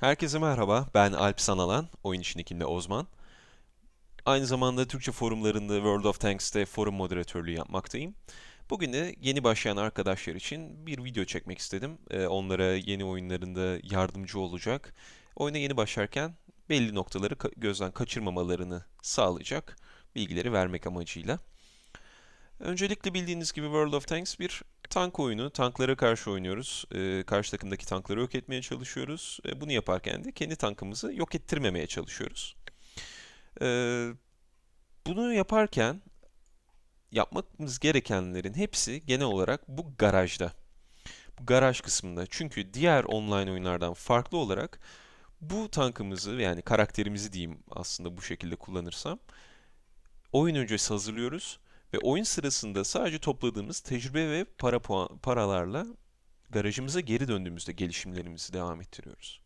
Herkese merhaba, ben Alp Sanalan, oyun içindekinde Ozman. Aynı zamanda Türkçe forumlarında World of Tanks'te forum moderatörlüğü yapmaktayım. Bugün de yeni başlayan arkadaşlar için bir video çekmek istedim. Ee, onlara yeni oyunlarında yardımcı olacak. Oyuna yeni başlarken belli noktaları gözden kaçırmamalarını sağlayacak bilgileri vermek amacıyla. Öncelikle bildiğiniz gibi World of Tanks bir tank oyunu. Tanklara karşı oynuyoruz. Ee, karşı takımdaki tankları yok etmeye çalışıyoruz. Ee, bunu yaparken de kendi tankımızı yok ettirmemeye çalışıyoruz. Ee, bunu yaparken yapmamız gerekenlerin hepsi genel olarak bu garajda. Bu garaj kısmında. Çünkü diğer online oyunlardan farklı olarak bu tankımızı yani karakterimizi diyeyim aslında bu şekilde kullanırsam oyun öncesi hazırlıyoruz ve oyun sırasında sadece topladığımız tecrübe ve para puan, paralarla garajımıza geri döndüğümüzde gelişimlerimizi devam ettiriyoruz.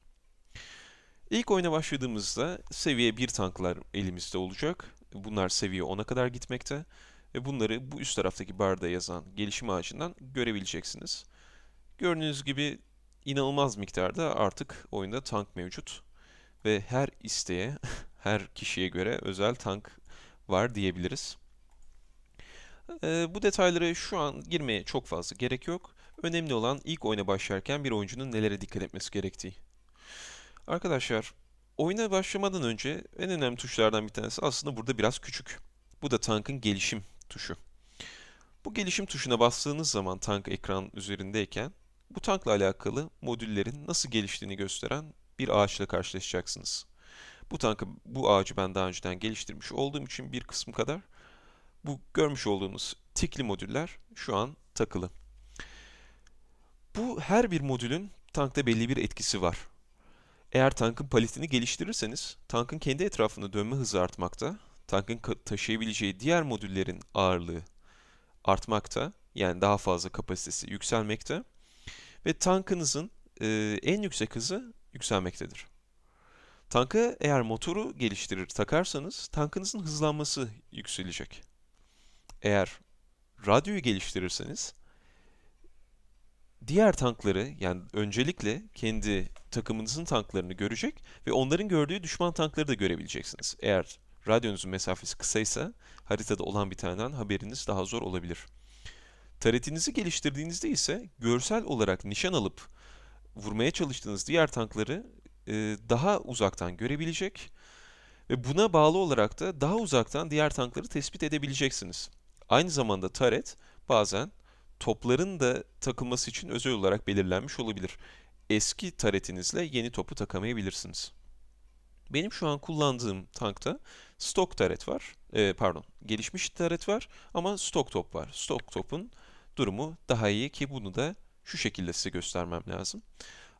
İlk oyuna başladığımızda seviye 1 tanklar elimizde olacak. Bunlar seviye 10'a kadar gitmekte ve bunları bu üst taraftaki barda yazan gelişim ağacından görebileceksiniz. Gördüğünüz gibi inanılmaz miktarda artık oyunda tank mevcut ve her isteğe, her kişiye göre özel tank var diyebiliriz. Bu detaylara şu an girmeye çok fazla gerek yok. Önemli olan ilk oyuna başlarken bir oyuncunun nelere dikkat etmesi gerektiği. Arkadaşlar, oyuna başlamadan önce en önemli tuşlardan bir tanesi aslında burada biraz küçük. Bu da tankın gelişim tuşu. Bu gelişim tuşuna bastığınız zaman tank ekran üzerindeyken bu tankla alakalı modüllerin nasıl geliştiğini gösteren bir ağaçla karşılaşacaksınız. Bu tankı, bu ağacı ben daha önceden geliştirmiş olduğum için bir kısmı kadar bu görmüş olduğunuz tikli modüller şu an takılı. Bu her bir modülün tankta belli bir etkisi var. Eğer tankın paletini geliştirirseniz, tankın kendi etrafında dönme hızı artmakta, tankın taşıyabileceği diğer modüllerin ağırlığı artmakta, yani daha fazla kapasitesi yükselmekte ve tankınızın e, en yüksek hızı yükselmektedir. Tanka eğer motoru geliştirir takarsanız, tankınızın hızlanması yükselecek. Eğer radyoyu geliştirirseniz, diğer tankları yani öncelikle kendi takımınızın tanklarını görecek ve onların gördüğü düşman tankları da görebileceksiniz. Eğer radyonuzun mesafesi kısaysa haritada olan bir taneden haberiniz daha zor olabilir. Taretinizi geliştirdiğinizde ise görsel olarak nişan alıp vurmaya çalıştığınız diğer tankları e, daha uzaktan görebilecek ve buna bağlı olarak da daha uzaktan diğer tankları tespit edebileceksiniz. Aynı zamanda taret bazen topların da takılması için özel olarak belirlenmiş olabilir. Eski taretinizle yeni topu takamayabilirsiniz. Benim şu an kullandığım tankta stok taret var. Ee, pardon, gelişmiş taret var ama stok top var. Stok topun durumu daha iyi ki bunu da şu şekilde size göstermem lazım.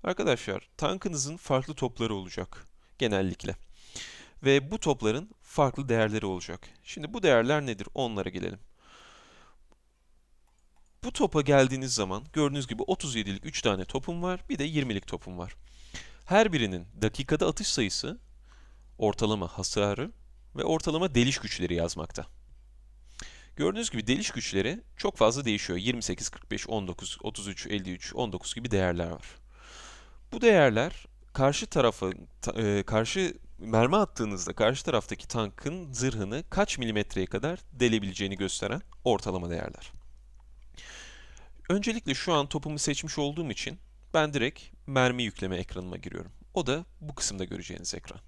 Arkadaşlar, tankınızın farklı topları olacak genellikle. Ve bu topların farklı değerleri olacak. Şimdi bu değerler nedir? Onlara gelelim. Bu topa geldiğiniz zaman gördüğünüz gibi 37'lik 3 tane topum var. Bir de 20'lik topum var. Her birinin dakikada atış sayısı, ortalama hasarı ve ortalama deliş güçleri yazmakta. Gördüğünüz gibi deliş güçleri çok fazla değişiyor. 28, 45, 19, 33, 53, 19 gibi değerler var. Bu değerler karşı tarafa ta- e, karşı mermi attığınızda karşı taraftaki tankın zırhını kaç milimetreye kadar delebileceğini gösteren ortalama değerler. Öncelikle şu an topumu seçmiş olduğum için ben direkt mermi yükleme ekranıma giriyorum. O da bu kısımda göreceğiniz ekran.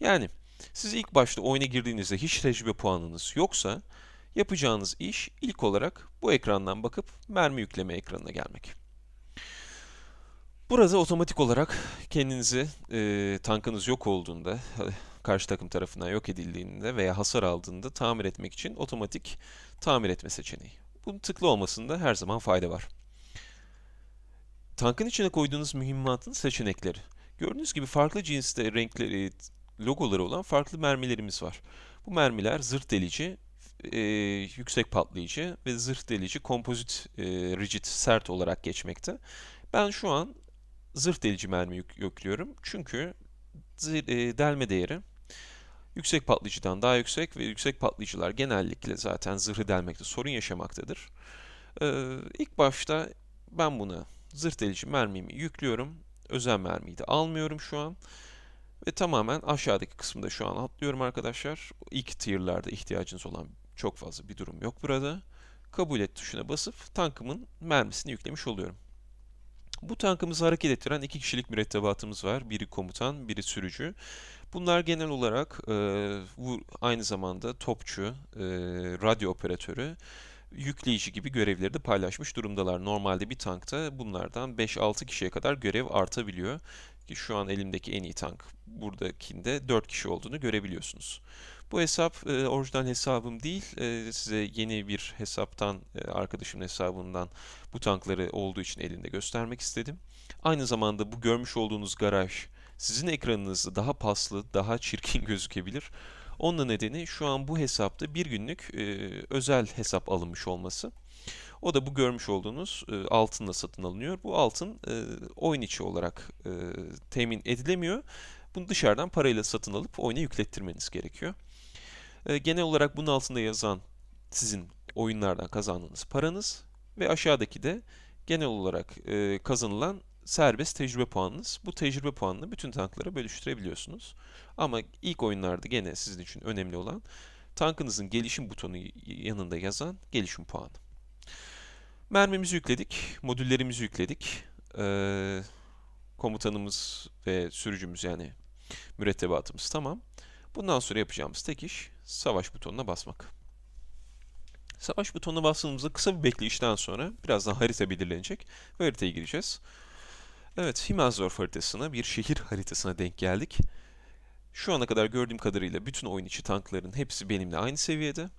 Yani siz ilk başta oyuna girdiğinizde hiç tecrübe puanınız yoksa yapacağınız iş ilk olarak bu ekrandan bakıp mermi yükleme ekranına gelmek. Burada otomatik olarak kendinizi e, tankınız yok olduğunda, karşı takım tarafından yok edildiğinde veya hasar aldığında tamir etmek için otomatik tamir etme seçeneği. Bunun tıklı olmasında her zaman fayda var. Tankın içine koyduğunuz mühimmatın seçenekleri. Gördüğünüz gibi farklı cinste renkleri, logoları olan farklı mermilerimiz var. Bu mermiler zırh delici, e, yüksek patlayıcı ve zırh delici kompozit e, rigid sert olarak geçmekte. Ben şu an zırh delici mermi yük- yüklüyorum. Çünkü e, delme değeri yüksek patlayıcıdan daha yüksek ve yüksek patlayıcılar genellikle zaten zırhı delmekte sorun yaşamaktadır. Ee, ilk başta ben buna zırh delici mermimi yüklüyorum Özel mermiyi de almıyorum şu an. Ve tamamen aşağıdaki kısımda şu an atlıyorum arkadaşlar. İlk tier'larda ihtiyacınız olan çok fazla bir durum yok burada. Kabul et tuşuna basıp tankımın mermisini yüklemiş oluyorum. Bu tankımızı hareket ettiren iki kişilik mürettebatımız var. Biri komutan, biri sürücü. Bunlar genel olarak e, aynı zamanda topçu, e, radyo operatörü, yükleyici gibi görevleri de paylaşmış durumdalar. Normalde bir tankta bunlardan 5-6 kişiye kadar görev artabiliyor. Ki şu an elimdeki en iyi tank buradakinde 4 kişi olduğunu görebiliyorsunuz. Bu hesap e, orijinal hesabım değil. E, size yeni bir hesaptan, e, arkadaşımın hesabından bu tankları olduğu için elinde göstermek istedim. Aynı zamanda bu görmüş olduğunuz garaj sizin ekranınızda daha paslı, daha çirkin gözükebilir. Onun nedeni şu an bu hesapta bir günlük e, özel hesap alınmış olması. O da bu görmüş olduğunuz e, altınla satın alınıyor. Bu altın e, oyun içi olarak e, temin edilemiyor. Bunu dışarıdan parayla satın alıp oyuna yüklettirmeniz gerekiyor. E, genel olarak bunun altında yazan sizin oyunlardan kazandığınız paranız ve aşağıdaki de genel olarak e, kazanılan serbest tecrübe puanınız. Bu tecrübe puanını bütün tanklara bölüştürebiliyorsunuz. Ama ilk oyunlarda gene sizin için önemli olan tankınızın gelişim butonu yanında yazan gelişim puanı. Mermimizi yükledik, modüllerimizi yükledik. Ee, komutanımız ve sürücümüz yani mürettebatımız tamam. Bundan sonra yapacağımız tek iş savaş butonuna basmak. Savaş butonuna bastığımızda kısa bir bekleyişten sonra birazdan harita belirlenecek ve haritaya gireceğiz. Evet, Himmelsdorf haritasına, bir şehir haritasına denk geldik. Şu ana kadar gördüğüm kadarıyla bütün oyun içi tankların hepsi benimle aynı seviyede.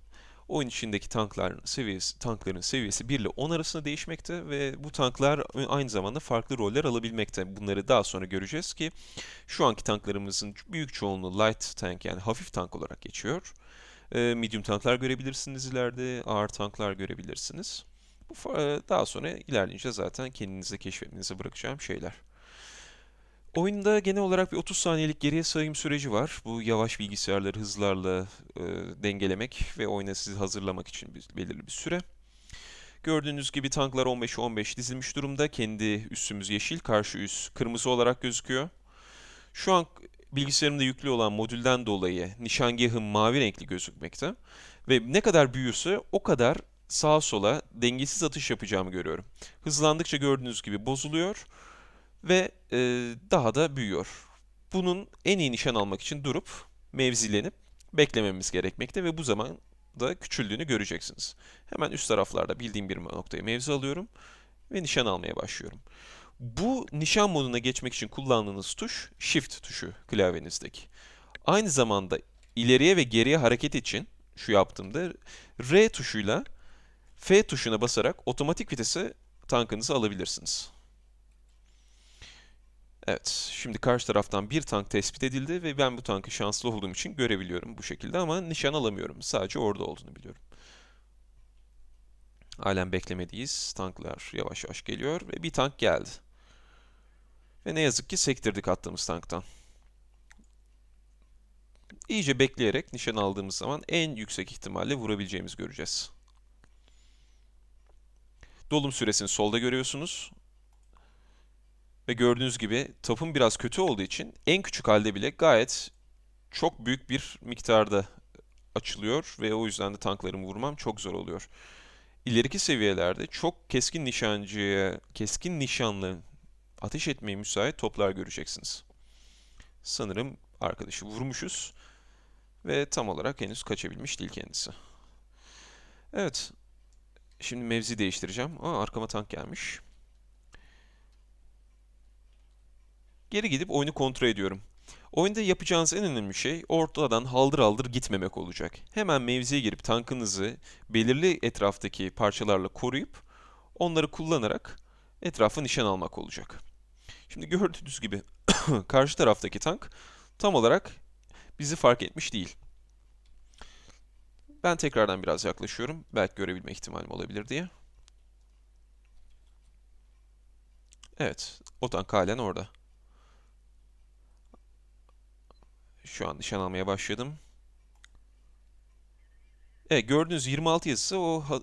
Oyun içindeki tankların seviyesi, tankların seviyesi 1 ile 10 arasında değişmekte ve bu tanklar aynı zamanda farklı roller alabilmekte. Bunları daha sonra göreceğiz ki şu anki tanklarımızın büyük çoğunluğu light tank yani hafif tank olarak geçiyor. Ee, medium tanklar görebilirsiniz ileride, ağır tanklar görebilirsiniz. Bu daha sonra ilerleyince zaten kendinize keşfetmenize bırakacağım şeyler. Oyunda genel olarak bir 30 saniyelik geriye sayım süreci var. Bu yavaş bilgisayarları hızlarla e, dengelemek ve oyuna sizi hazırlamak için bir, belirli bir süre. Gördüğünüz gibi tanklar 15-15 dizilmiş durumda. Kendi üssümüz yeşil, karşı üs kırmızı olarak gözüküyor. Şu an bilgisayarımda yüklü olan modülden dolayı nişangahım mavi renkli gözükmekte. Ve ne kadar büyürse o kadar sağa sola dengesiz atış yapacağımı görüyorum. Hızlandıkça gördüğünüz gibi bozuluyor ve e, daha da büyüyor. Bunun en iyi nişan almak için durup mevzilenip beklememiz gerekmekte ve bu zaman da küçüldüğünü göreceksiniz. Hemen üst taraflarda bildiğim bir noktaya mevzi alıyorum ve nişan almaya başlıyorum. Bu nişan moduna geçmek için kullandığınız tuş Shift tuşu klavyenizdeki. Aynı zamanda ileriye ve geriye hareket için şu yaptığımda R tuşuyla F tuşuna basarak otomatik vitese tankınızı alabilirsiniz. Evet, şimdi karşı taraftan bir tank tespit edildi ve ben bu tankı şanslı olduğum için görebiliyorum bu şekilde ama nişan alamıyorum. Sadece orada olduğunu biliyorum. Halen beklemedeyiz. Tanklar yavaş yavaş geliyor ve bir tank geldi. Ve ne yazık ki sektirdik attığımız tanktan. İyice bekleyerek nişan aldığımız zaman en yüksek ihtimalle vurabileceğimizi göreceğiz. Dolum süresini solda görüyorsunuz. Ve gördüğünüz gibi tapım biraz kötü olduğu için en küçük halde bile gayet çok büyük bir miktarda açılıyor ve o yüzden de tanklarımı vurmam çok zor oluyor. İleriki seviyelerde çok keskin nişancıya, keskin nişanlı ateş etmeye müsait toplar göreceksiniz. Sanırım arkadaşı vurmuşuz ve tam olarak henüz kaçabilmiş değil kendisi. Evet, Şimdi mevzi değiştireceğim. Aa arkama tank gelmiş. Geri gidip oyunu kontrol ediyorum. Oyunda yapacağınız en önemli şey ortadan haldır haldır gitmemek olacak. Hemen mevziye girip tankınızı belirli etraftaki parçalarla koruyup onları kullanarak etrafı nişan almak olacak. Şimdi gördüğünüz gibi karşı taraftaki tank tam olarak bizi fark etmiş değil. Ben tekrardan biraz yaklaşıyorum. Belki görebilme ihtimalim olabilir diye. Evet, o tank halen orada. Şu an nişan almaya başladım. Evet, gördüğünüz 26 yazısı o ha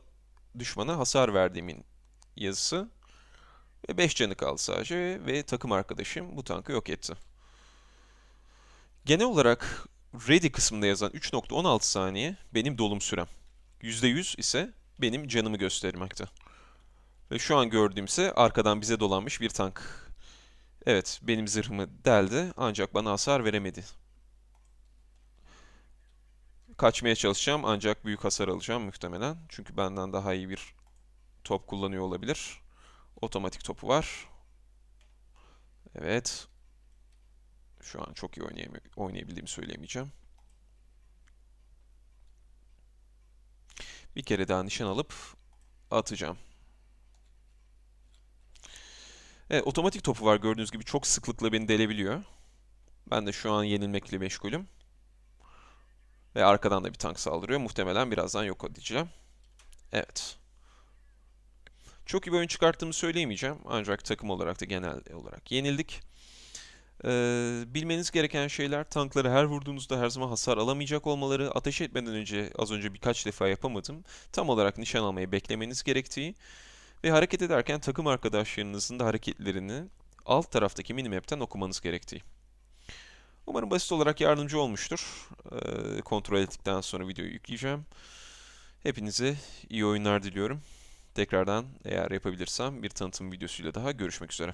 düşmana hasar verdiğimin yazısı. Ve 5 canı kaldı sadece ve takım arkadaşım bu tankı yok etti. Genel olarak ready kısmında yazan 3.16 saniye benim dolum sürem. %100 ise benim canımı göstermekte. Ve şu an gördüğümse arkadan bize dolanmış bir tank. Evet, benim zırhımı deldi ancak bana hasar veremedi. Kaçmaya çalışacağım ancak büyük hasar alacağım muhtemelen. Çünkü benden daha iyi bir top kullanıyor olabilir. Otomatik topu var. Evet. Şu an çok iyi oynayabildiğimi söyleyemeyeceğim. Bir kere daha nişan alıp atacağım. Evet, otomatik topu var gördüğünüz gibi çok sıklıkla beni delebiliyor. Ben de şu an yenilmekle meşgulüm. Ve arkadan da bir tank saldırıyor. Muhtemelen birazdan yok edeceğim. Evet. Çok iyi bir oyun çıkarttığımı söyleyemeyeceğim. Ancak takım olarak da genel olarak yenildik. Ee, bilmeniz gereken şeyler tankları her vurduğunuzda her zaman hasar alamayacak olmaları, ateş etmeden önce az önce birkaç defa yapamadım. Tam olarak nişan almayı beklemeniz gerektiği ve hareket ederken takım arkadaşlarınızın da hareketlerini alt taraftaki minimap'ten okumanız gerektiği. Umarım basit olarak yardımcı olmuştur. Ee, kontrol ettikten sonra videoyu yükleyeceğim. Hepinize iyi oyunlar diliyorum. Tekrardan eğer yapabilirsem bir tanıtım videosuyla daha görüşmek üzere.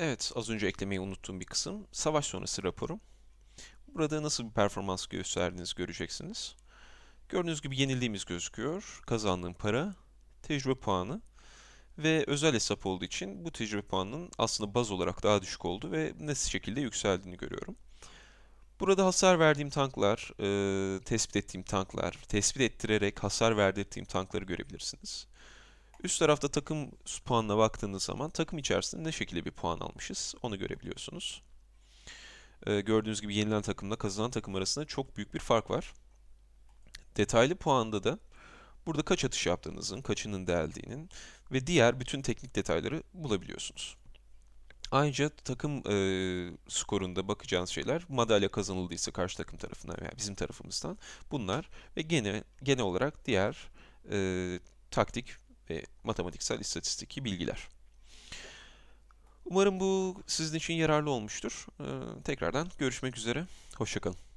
Evet, az önce eklemeyi unuttuğum bir kısım. Savaş sonrası raporum. Burada nasıl bir performans gösterdiğinizi göreceksiniz. Gördüğünüz gibi yenildiğimiz gözüküyor. Kazandığım para, tecrübe puanı ve özel hesap olduğu için bu tecrübe puanının aslında baz olarak daha düşük oldu ve nasıl şekilde yükseldiğini görüyorum. Burada hasar verdiğim tanklar, e, tespit ettiğim tanklar, tespit ettirerek hasar verdirdiğim tankları görebilirsiniz. Üst tarafta takım puanına baktığınız zaman takım içerisinde ne şekilde bir puan almışız onu görebiliyorsunuz. E, gördüğünüz gibi yenilen takımla kazanan takım arasında çok büyük bir fark var. Detaylı puanda da burada kaç atış yaptığınızın, kaçının deldiğinin ve diğer bütün teknik detayları bulabiliyorsunuz. Ayrıca takım e, skorunda bakacağınız şeyler madalya kazanıldıysa karşı takım tarafından veya bizim tarafımızdan bunlar ve gene genel olarak diğer e, taktik ve matematiksel istatistiki bilgiler. Umarım bu sizin için yararlı olmuştur. E, tekrardan görüşmek üzere. Hoşçakalın.